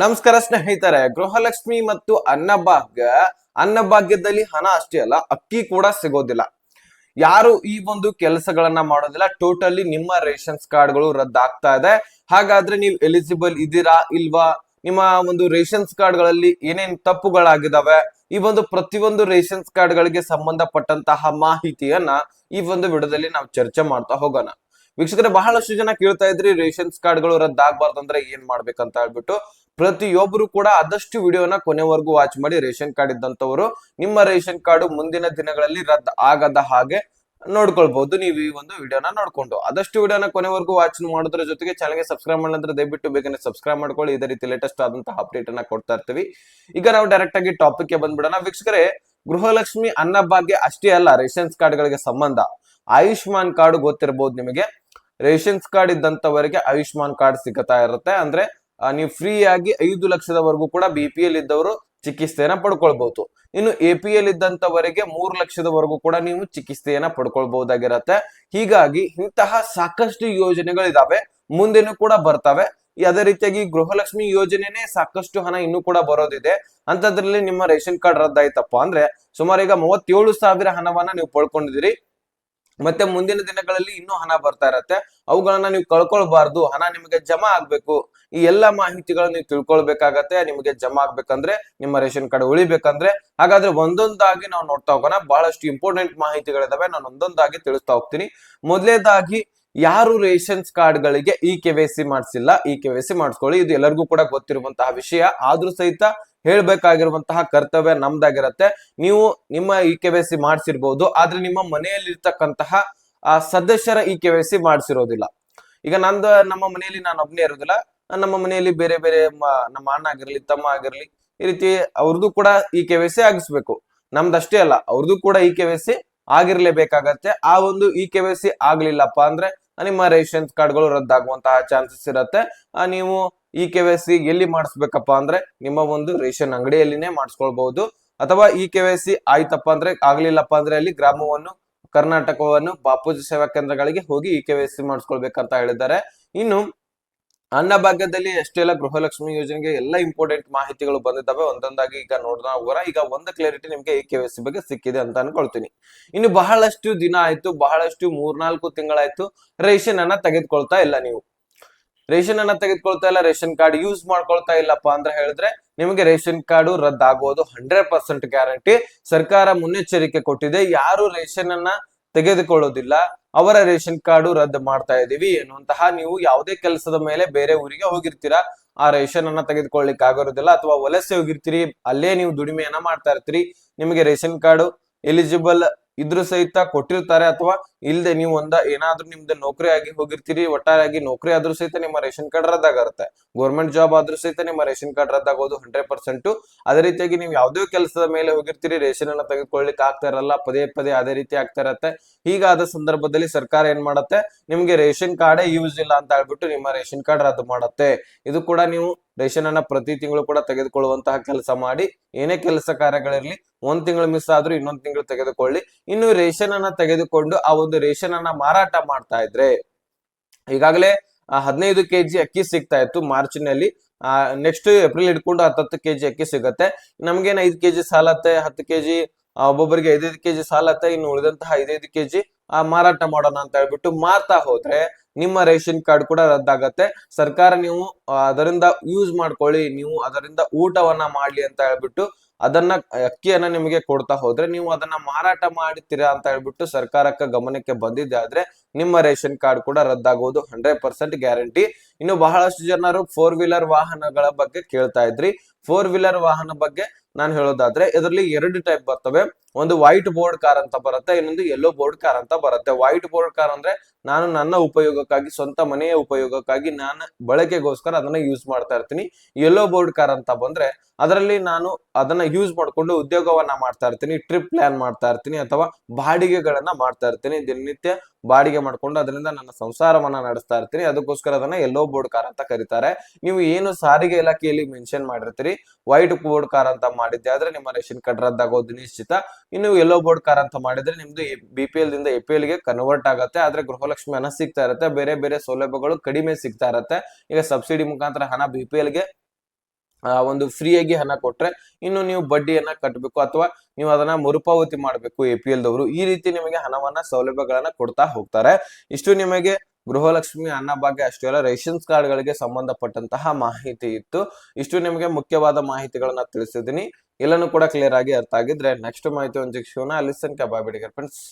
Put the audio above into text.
ನಮಸ್ಕಾರ ಸ್ನೇಹಿತರೆ, ಗೃಹಲಕ್ಷ್ಮಿ ಮತ್ತು ಅನ್ನಭಾಗ್ಯ. ಅನ್ನಭಾಗ್ಯದಲ್ಲಿ ಹಣ ಅಷ್ಟೇ ಅಲ್ಲ, ಅಕ್ಕಿ ಕೂಡ ಸಿಗೋದಿಲ್ಲ. ಯಾರು ಈ ಒಂದು ಕೆಲಸಗಳನ್ನ ಮಾಡೋದಿಲ್ಲ, ಟೋಟಲಿ ನಿಮ್ಮ ರೇಷನ್ಸ್ ಕಾರ್ಡ್ಗಳು ರದ್ದಾಗ್ತಾ ಇದೆ. ಹಾಗಾದ್ರೆ ನೀವು ಎಲಿಜಿಬಲ್ ಇದ್ದೀರಾ ಇಲ್ವಾ? ನಿಮ್ಮ ಒಂದು ರೇಷನ್ಸ್ ಕಾರ್ಡ್ಗಳಲ್ಲಿ ಏನೇನ್ ತಪ್ಪುಗಳಾಗಿದಾವೆ? ಈ ಒಂದು ಪ್ರತಿಯೊಂದು ರೇಷನ್ಸ್ ಕಾರ್ಡ್ಗಳಿಗೆ ಸಂಬಂಧಪಟ್ಟಂತಹ ಮಾಹಿತಿಯನ್ನ ಈ ಒಂದು ವಿಡಿಯೋದಲ್ಲಿ ನಾವು ಚರ್ಚೆ ಮಾಡ್ತಾ ಹೋಗೋಣ. ವೀಕ್ಷಕರೇ, ಬಹಳಷ್ಟು ಜನ ಕೇಳ್ತಾ ಇದ್ರಿ, ರೇಷನ್ಸ್ ಕಾರ್ಡ್ಗಳು ರದ್ದಾಗಬಾರ್ದು ಅಂದ್ರೆ ಏನ್ ಮಾಡ್ಬೇಕಂತ ಹೇಳ್ಬಿಟ್ಟು. ಪ್ರತಿಯೊಬ್ಬರು ಕೂಡ ಆದಷ್ಟು ವಿಡಿಯೋನ ಕೊನೆವರೆಗೂ ವಾಚ್ ಮಾಡಿ, ರೇಷನ್ ಕಾರ್ಡ್ ಇದ್ದಂತವರು ನಿಮ್ಮ ರೇಷನ್ ಕಾರ್ಡ್ ಮುಂದಿನ ದಿನಗಳಲ್ಲಿ ರದ್ದು ಆಗದ ಹಾಗೆ ನೋಡ್ಕೊಳ್ಬಹುದು. ನೀವು ಈ ಒಂದು ವಿಡಿಯೋನ ನೋಡ್ಕೊಂಡು. ಆದಷ್ಟು ವಿಡಿಯೋನ ಕೊನೆವರೆಗೂ ವಾಚ್ ಮಾಡೋದ್ರ ಜೊತೆಗೆ ಚಾನಲ್ಗೆ ಸಬ್ಸ್ಕ್ರೈಬ್ ಮಾಡಿದ್ರೆ ದಯವಿಟ್ಟು ಬೇಗನೆ ಸಬ್ಸ್ಕ್ರೈಬ್ ಮಾಡ್ಕೊಳ್ಳಿ. ಇದೇ ರೀತಿ ಲೇಟೆಸ್ಟ್ ಆದಂತಹ ಅಪ್ಡೇಟ್ ಅನ್ನ ಕೊಡ್ತಾ ಇರ್ತೀವಿ. ಈಗ ನಾವು ಡೈರೆಕ್ಟ್ ಆಗಿ ಟಾಪಿಕ್ಗೆ ಬಂದ್ಬಿಡೋಣ. ವೀಕ್ಷಕರೇ, ಗೃಹಲಕ್ಷ್ಮಿ ಅನ್ನಭಾಗ್ಯ ಅಷ್ಟೇ ಅಲ್ಲ, ರೇಷನ್ಸ್ ಕಾರ್ಡ್ಗಳಿಗೆ ಸಂಬಂಧ. ಆಯುಷ್ಮಾನ್ ಕಾರ್ಡ್ ಗೊತ್ತಿರಬಹುದು ನಿಮಗೆ. ರೇಷನ್ಸ್ ಕಾರ್ಡ್ ಇದ್ದಂತವರಿಗೆ ಆಯುಷ್ಮಾನ್ ಕಾರ್ಡ್ ಸಿಗತಾ ಇರುತ್ತೆ. ಅಂದ್ರೆ ನೀವು ಫ್ರೀ ಆಗಿ ಐದು ಲಕ್ಷದವರೆಗೂ ಕೂಡ ಬಿ ಪಿ ಎಲ್ ಇದ್ದವರು ಚಿಕಿತ್ಸೆಯನ್ನ ಪಡ್ಕೊಳ್ಬಹುದು ಇನ್ನು ಎ ಪಿ ಎಲ್ ಇದ್ದಂತವರೆಗೆ ಮೂರು ಲಕ್ಷದವರೆಗೂ ಕೂಡ ನೀವು ಚಿಕಿತ್ಸೆಯನ್ನ ಪಡ್ಕೊಳ್ಬಹುದಾಗಿರತ್ತೆ. ಹೀಗಾಗಿ ಇಂತಹ ಸಾಕಷ್ಟು ಯೋಜನೆಗಳಿದಾವೆ. ಮುಂದೆನೂ ಕೂಡ ಬರ್ತವೆ. ಅದೇ ರೀತಿಯಾಗಿ ಗೃಹಲಕ್ಷ್ಮಿ ಯೋಜನೆನೆ ಸಾಕಷ್ಟು ಹಣ ಇನ್ನೂ ಕೂಡ ಬರೋದಿದೆ. ಅಂತದ್ರಲ್ಲಿ ನಿಮ್ಮ ರೇಷನ್ ಕಾರ್ಡ್ ರದ್ದಾಯ್ತಪ್ಪ ಅಂದ್ರೆ, ಸುಮಾರು ಈಗ ಮೂವತ್ತೇಳು ಸಾವಿರ ಹಣವನ್ನ ನೀವು ಪಡ್ಕೊಂಡಿದ್ದೀರಿ. ಮತ್ತೆ ಮುಂದಿನ ದಿನಗಳಲ್ಲಿ ಇನ್ನೂ ಹಣ ಬರ್ತಾ ಇರತ್ತೆ. ಅವುಗಳನ್ನ ನೀವು ಕಳ್ಕೊಳ್ಬಾರ್ದು. ಹಣ ನಿಮಗೆ ಜಮಾ ಆಗ್ಬೇಕು. ಈ ಎಲ್ಲಾ ಮಾಹಿತಿಗಳನ್ನ ನೀವು ತಿಳ್ಕೊಳ್ಬೇಕಾಗತ್ತೆ. ನಿಮಗೆ ಜಮಾ ಆಗ್ಬೇಕಂದ್ರೆ, ನಿಮ್ಮ ರೇಷನ್ ಕಾರ್ಡ್ ಉಳಿಬೇಕಂದ್ರೆ. ಹಾಗಾದ್ರೆ ಒಂದೊಂದಾಗಿ ನಾವು ನೋಡ್ತಾ ಹೋಗೋಣ. ಬಹಳಷ್ಟು ಇಂಪಾರ್ಟೆಂಟ್ ಮಾಹಿತಿಗಳಿದಾವೆ. ನಾನು ಒಂದೊಂದಾಗಿ ತಿಳಿಸ್ತಾ ಹೋಗ್ತೀನಿ. ಮೊದಲೇದಾಗಿ, ಯಾರು ರೇಷನ್ಸ್ ಕಾರ್ಡ್ಗಳಿಗೆ ಇ ಕೆ ವೈ ಸಿ ಮಾಡಿಸಿಲ್ಲ, ಇ ಕೆ ಸಿ ಮಾಡಿಸ್ಕೊಳ್ಳಿ. ಇದು ಎಲ್ಲರಿಗೂ ಕೂಡ ಗೊತ್ತಿರುವಂತಹ ವಿಷಯ. ಆದ್ರೂ ಸಹಿತ ಹೇಳ್ಬೇಕಾಗಿರುವಂತಹ ಕರ್ತವ್ಯ ನಮ್ದಾಗಿರತ್ತೆ. ನೀವು ನಿಮ್ಮ ಇ ಕೆ ವೈ ಸಿ ಮಾಡಿಸಿರ್ಬಹುದು ಆದ್ರೆ ನಿಮ್ಮ ಮನೆಯಲ್ಲಿರ್ತಕ್ಕಂತಹ, ಆ, ಸದಸ್ಯರ ಇ ಕೆ ವೈ ಸಿ ಮಾಡಿಸಿರೋದಿಲ್ಲ. ಈಗ ನಂದು, ನಮ್ಮ ಮನೆಯಲ್ಲಿ ನಾನು ಒಬ್ನೇ ಇರೋದಿಲ್ಲ. ನಮ್ಮ ಮನೆಯಲ್ಲಿ ಬೇರೆ ಬೇರೆ ನಮ್ಮ ಅಣ್ಣ ಆಗಿರ್ಲಿ, ತಮ್ಮ ಆಗಿರ್ಲಿ, ಈ ರೀತಿ ಅವ್ರದ್ದು ಕೂಡ ಇ ಕೆ ವೈ ಸಿ ಆಗಿಸ್ಬೇಕು. ನಮ್ದಷ್ಟೇ ಅಲ್ಲ ಅವ್ರದ್ದು ಕೂಡ ಇ ಕೆ ವೈ ಸಿ ಆಗಿರ್ಲೇಬೇಕಾಗತ್ತೆ. ಆ ಒಂದು ಇ ಕೆ ವೈ ಸಿ ಆಗ್ಲಿಲ್ಲಪ್ಪ ಅಂದ್ರೆ, ನಿಮ್ಮ ರೇಷನ್ ಕಾರ್ಡ್ಗಳು ರದ್ದಾಗುವಂತಹ ಚಾನ್ಸಸ್ ಇರತ್ತೆ. ನೀವು ಇ ಕೆ ವೈ ಸಿ ಎಲ್ಲಿ ಮಾಡಿಸ್ಬೇಕಪ್ಪ ಅಂದ್ರೆ ನಿಮ್ಮ ಒಂದು ರೇಷನ್ ಅಂಗಡಿಯಲ್ಲಿನೇ ಮಾಡಿಸ್ಕೊಳ್ಬಹುದು. ಅಥವಾ ಇ ಕೆ ವೈ ಸಿ ಆಯ್ತಪ್ಪ ಅಂದ್ರೆ ಆಗ್ಲಿಲ್ಲಪ್ಪ ಅಂದ್ರೆ ಅಲ್ಲಿ ಗ್ರಾಮವನ್ನು, ಕರ್ನಾಟಕವನ್ನು, ಬಾಪೂಜಿ ಸೇವಾ ಕೇಂದ್ರಗಳಿಗೆ ಹೋಗಿ ಇ ಕೆ ವೈ ಸಿ ಮಾಡಿಸ್ಕೊಳ್ಬೇಕಂತ ಹೇಳಿದ್ದಾರೆ. ಇನ್ನು ಅನ್ನಭಾಗ್ಯದಲ್ಲಿ ಎಷ್ಟೆಲ್ಲ ಗೃಹಲಕ್ಷ್ಮಿ ಯೋಜನೆಗೆ ಎಲ್ಲ ಇಂಪಾರ್ಟೆಂಟ್ ಮಾಹಿತಿಗಳು ಬಂದಿದ್ದಾವೆ, ಒಂದೊಂದಾಗಿ ಈಗ ನೋಡಿದ ಹೋಗೋರ, ಈಗ ಒಂದು ಕ್ಲಾರಿಟಿ ನಿಮ್ಗೆ ಇ ಕೆ ವೈ ಸಿ ಬಗ್ಗೆ ಸಿಕ್ಕಿದೆ ಅಂತ ಅನ್ಕೊಳ್ತೀನಿ. ಇನ್ನು ಬಹಳಷ್ಟು ದಿನ ಆಯ್ತು, ಬಹಳಷ್ಟು ಮೂರ್ನಾಲ್ಕು ತಿಂಗಳಾಯ್ತು ರೇಷನ್ ಅನ್ನ ತೆಗೆದುಕೊಳ್ತಾ ಇಲ್ಲ ನೀವು. ರೇಷನ್ ಅನ್ನ ತೆಗೆದುಕೊಳ್ತಾ ಇಲ್ಲ, ರೇಷನ್ ಕಾರ್ಡ್ ಯೂಸ್ ಮಾಡ್ಕೊಳ್ತಾ ಇಲ್ಲಪ್ಪ ಅಂತ ಹೇಳಿದ್ರೆ ನಿಮಗೆ ರೇಷನ್ ಕಾರ್ಡ್ ರದ್ದಾಗುವುದು ಹಂಡ್ರೆಡ್ ಪರ್ಸೆಂಟ್ ಗ್ಯಾರಂಟಿ. ಸರ್ಕಾರ ಮುನ್ನೆಚ್ಚರಿಕೆ ಕೊಟ್ಟಿದೆ, ಯಾರು ರೇಷನ್ ಅನ್ನ ತೆಗೆದುಕೊಳ್ಳೋದಿಲ್ಲ, ಅವರ ರೇಷನ್ ಕಾರ್ಡು ರದ್ದು ಮಾಡ್ತಾ ಇದೀವಿ ಎನ್ನುವಂತಹ ನೀವು ಯಾವುದೇ ಕೆಲಸದ ಮೇಲೆ ಬೇರೆ ಊರಿಗೆ ಹೋಗಿರ್ತೀರಾ, ಆ ರೇಷನ್ ಅನ್ನ ತೆಗೆದುಕೊಳ್ಳಿಕ್ ಆಗಿರೋದಿಲ್ಲ ಅಥವಾ ವಲಸೆ ಹೋಗಿರ್ತೀರಿ, ಅಲ್ಲೇ ನೀವು ದುಡಿಮೆಯನ್ನ ಮಾಡ್ತಾ ಇರ್ತೀರಿ, ನಿಮಗೆ ರೇಷನ್ ಕಾರ್ಡು ಎಲಿಜಿಬಲ್ ಇದ್ರು ಸಹಿತ ಕೊಟ್ಟಿರ್ತಾರೆ ಅಥವಾ ಇಲ್ದೆ ನೀವು ಒಂದ ಏನಾದ್ರೂ ನಿಮ್ದು ನೌಕರಿ ಆಗಿ ಹೋಗಿರ್ತೀರಿ ಒಟ್ಟಾರೆಯಾಗಿ ನೌಕರಿ ಆದ್ರೂ ಸಹಿತ ನಿಮ್ಮ ರೇಷನ್ ಕಾರ್ಡ್ ರದ್ದಾಗುತ್ತೆ ಗೌರ್ಮೆಂಟ್ ಜಾಬ್ ಆದ್ರೂ ಸಹಿತ ನಿಮ್ಮ ರೇಷನ್ ಕಾರ್ಡ್ ರದ್ದಾಗೋದು ಹಂಡ್ರೆಡ್ ಪರ್ಸೆಂಟ್ ಅದೇ ರೀತಿಯಾಗಿ ನೀವು ಯಾವುದೇ ಕೆಲಸದ ಮೇಲೆ ಹೋಗಿರ್ತೀರಿ, ರೇಷನ್ ಅನ್ನ ತೆಗೆದುಕೊಳ್ಳಿಕ್ ಆಗ್ತಾ ಇರಲ್ಲ, ಪದೇ ಪದೇ ಅದೇ ರೀತಿ ಆಗ್ತಾ ಇರತ್ತೆ. ಹೀಗಾದ ಸಂದರ್ಭದಲ್ಲಿ ಸರ್ಕಾರ ಏನ್ ಮಾಡತ್ತೆ? ನಿಮ್ಗೆ ರೇಷನ್ ಕಾರ್ಡೇ ಯೂಸ್ ಇಲ್ಲ ಅಂತ ಹೇಳ್ಬಿಟ್ಟು ನಿಮ್ಮ ರೇಷನ್ ಕಾರ್ಡ್ ರದ್ದು ಮಾಡತ್ತೆ. ಇದು ಕೂಡ ನೀವು ರೇಷನ್ ಅನ್ನ ಪ್ರತಿ ತಿಂಗಳು ಕೂಡ ತೆಗೆದುಕೊಳ್ಳುವಂತಹ ಕೆಲಸ ಮಾಡಿ, ಏನೇ ಕೆಲಸ ಕಾರ್ಯಗಳಿರಲಿ, ಒಂದ್ ತಿಂಗಳು ಮಿಸ್ ಆದ್ರೂ ಇನ್ನೊಂದ್ ತಿಂಗಳು ತೆಗೆದುಕೊಳ್ಳಿ. ಇನ್ನು ರೇಷನ್ ಅನ್ನ ತೆಗೆದುಕೊಂಡು ಆ ಒಂದು ರೇಷನ್ ಅನ್ನ ಮಾರಾಟ ಮಾಡ್ತಾ ಇದ್ರೆ, ಈಗಾಗಲೇ ಹದಿನೈದು ಕೆಜಿ ಅಕ್ಕಿ ಸಿಗ್ತಾ ಇತ್ತು ಮಾರ್ಚ್ನಲ್ಲಿ ಆ ನೆಕ್ಸ್ಟ್ ಏಪ್ರಿಲ್ ಹಿಡ್ಕೊಂಡು ಹತ್ತತ್ತು ಕೆಜಿ ಅಕ್ಕಿ ಸಿಗತ್ತೆ. ನಮ್ಗೇನ್ ಐದು ಕೆಜಿ ಸಾಲತ್ತೆ? ಹತ್ತು ಕೆಜಿ ಒಬ್ಬೊಬ್ಬರಿಗೆ ಐದೈದು ಕೆಜಿ ಸಾಲತ್ತೆ. ಇನ್ನು ಉಳಿದಂತಹ ಐದೈದು ಕೆಜಿ ಆ ಮಾರಾಟ ಮಾಡೋಣ ಅಂತ ಹೇಳ್ಬಿಟ್ಟು ಮಾರ್ತಾ ಹೋದ್ರೆ ನಿಮ್ಮ ರೇಷನ್ ಕಾರ್ಡ್ ಕೂಡ ರದ್ದಾಗತ್ತೆ. ಸರ್ಕಾರ ನೀವು ಅದರಿಂದ ಯೂಸ್ ಮಾಡ್ಕೊಳ್ಳಿ, ನೀವು ಅದರಿಂದ ಊಟವನ್ನ ಮಾಡ್ಲಿ ಅಂತ ಹೇಳ್ಬಿಟ್ಟು ಅದನ್ನ ಅಕ್ಕಿಯನ್ನ ನಿಮಗೆ ಕೊಡ್ತಾ ಹೋದ್ರೆ ನೀವು ಅದನ್ನ ಮಾರಾಟ ಮಾಡ್ತೀರಾ ಅಂತ ಹೇಳ್ಬಿಟ್ಟು ಸರ್ಕಾರಕ್ಕೆ ಗಮನಕ್ಕೆ ಬಂದಿದ್ದೆ ಆದ್ರೆ ನಿಮ್ಮ ರೇಷನ್ ಕಾರ್ಡ್ ಕೂಡ ರದ್ದಾಗುವುದು ಹಂಡ್ರೆಡ್ ಪರ್ಸೆಂಟ್ ಗ್ಯಾರಂಟಿ. ಇನ್ನು ಬಹಳಷ್ಟು ಜನರು ಫೋರ್ ವೀಲರ್ ವಾಹನಗಳ ಬಗ್ಗೆ ಕೇಳ್ತಾ ಇದ್ರಿ. ಫೋರ್ ವೀಲರ್ ವಾಹನ ಬಗ್ಗೆ ನಾನು ಹೇಳೋದಾದ್ರೆ ಇದರಲ್ಲಿ ಎರಡು ಟೈಪ್ ಬರ್ತವೆ. ಒಂದು ವೈಟ್ ಬೋರ್ಡ್ ಕಾರ್ ಅಂತ ಬರುತ್ತೆ, ಇನ್ನೊಂದು ಯೆಲ್ಲೋ ಬೋರ್ಡ್ ಕಾರ್ ಅಂತ ಬರುತ್ತೆ. ವೈಟ್ ಬೋರ್ಡ್ ಕಾರ್ ಅಂದ್ರೆ ನಾನು ನನ್ನ ಉಪಯೋಗಕ್ಕಾಗಿ, ಸ್ವಂತ ಮನೆಯ ಉಪಯೋಗಕ್ಕಾಗಿ ನಾನು ಬಳಕೆಗೋಸ್ಕರ ಅದನ್ನ ಯೂಸ್ ಮಾಡ್ತಾ ಇರ್ತೀನಿ. ಯೆಲ್ಲೋ ಬೋರ್ಡ್ ಕಾರ್ ಅಂತ ಬಂದ್ರೆ ಅದರಲ್ಲಿ ನಾನು ಅದನ್ನ ಯೂಸ್ ಮಾಡ್ಕೊಂಡು ಉದ್ಯೋಗವನ್ನ ಮಾಡ್ತಾ ಇರ್ತೀನಿ ಟ್ರಿಪ್ ಪ್ಲಾನ್ ಮಾಡ್ತಾ ಇರ್ತೀನಿ ಅಥವಾ ಬಾಡಿಗೆಗಳನ್ನ ಮಾಡ್ತಾ ಇರ್ತೀನಿ. ದಿನನಿತ್ಯ ಬಾಡಿಗೆ ಮಾಡ್ಕೊಂಡು ಅದರಿಂದ ನನ್ನ ಸಂಸಾರವನ್ನ ನಡೆಸ್ತಾ ಇರ್ತೀನಿ. ಅದಕ್ಕೋಸ್ಕರ ಅದನ್ನ ಯೆಲ್ಲೋ ಬೋರ್ಡ್ ಕಾರ್ ಅಂತ ಕರೀತಾರೆ. ನೀವು ಏನು ಸಾರಿಗೆ ಇಲಾಖೆಯಲ್ಲಿ ಮೆನ್ಷನ್ ಮಾಡಿರ್ತೀರಿ ವೈಟ್ ಬೋರ್ಡ್ ಕಾರ್ ಅಂತ ಮಾಡಿದ್ದೆ. ಆದ್ರೆ ನಿಮ್ಮ ರೇಷನ್ ಕಾರ್ಡ್ ರದ್ದಾಗೋದು ನಿಶ್ಚಿತ. ಇನ್ನು ಎಲ್ಲೋ ಬೋರ್ಡ್ ಕಾರ್ ಅಂತ ಮಾಡಿದ್ರೆ ನಿಮ್ದು ಬಿ ಪಿ ಎಲ್ ದಿಂದ ಎ ಪಿ ಎಲ್ಗೆ ಕನ್ವರ್ಟ್ ಆಗುತ್ತೆ. ಆದ್ರೆ ಗೃಹಲಕ್ಷ್ಮಿ ಹಣ ಸಿಗ್ತಾ ಇರುತ್ತೆ. ಬೇರೆ ಬೇರೆ ಸೌಲಭ್ಯಗಳು ಕಡಿಮೆ ಸಿಗ್ತಾ ಇರುತ್ತೆ. ಈಗ ಸಬ್ಸಿಡಿ ಮುಖಾಂತರ ಹಣ ಬಿ ಪಿ ಎಲ್ಗೆ ಒಂದು ಫ್ರೀಯಾಗಿ ಹಣ ಕೊಟ್ರೆ ಇನ್ನು ನೀವು ಬಡ್ಡಿಯನ್ನ ಕಟ್ಟಬೇಕು ಅಥವಾ ನೀವು ಅದನ್ನ ಮರುಪಾವತಿ ಮಾಡಬೇಕು ಎ ಪಿ ಎಲ್ ದವರು. ಈ ರೀತಿ ನಿಮಗೆ ಹಣವನ್ನ ಸೌಲಭ್ಯಗಳನ್ನ ಕೊಡ್ತಾ ಹೋಗ್ತಾರೆ. ಇಷ್ಟು ನಿಮಗೆ ಗೃಹಲಕ್ಷ್ಮಿ, ಅನ್ನಭಾಗ್ಯ ಅಷ್ಟೇ ಅಲ್ಲ ರೇಷನ್ಸ್ ಕಾರ್ಡ್ಗಳಿಗೆ ಸಂಬಂಧಪಟ್ಟಂತಹ ಮಾಹಿತಿ ಇತ್ತು. ಇಷ್ಟು ನಿಮಗೆ ಮುಖ್ಯವಾದ ಮಾಹಿತಿಗಳನ್ನ ತಿಳಿಸಿದ್ದೀನಿ. ಎಲ್ಲನೂ ಕೂಡ ಕ್ಲಿಯರ್ ಆಗಿ ಅರ್ಥ ಆಗಿದ್ರೆ ನೆಕ್ಸ್ಟ್ ಮಾಹಿತಿ ಒಂದು ಶಿಕ್ಷಣ ಅಲ್ಲಿ ಸಂಖ್ಯೆ ಬಾಯ್ ಬಿಡಿಗೆ ಫ್ರೆಂಡ್ಸ್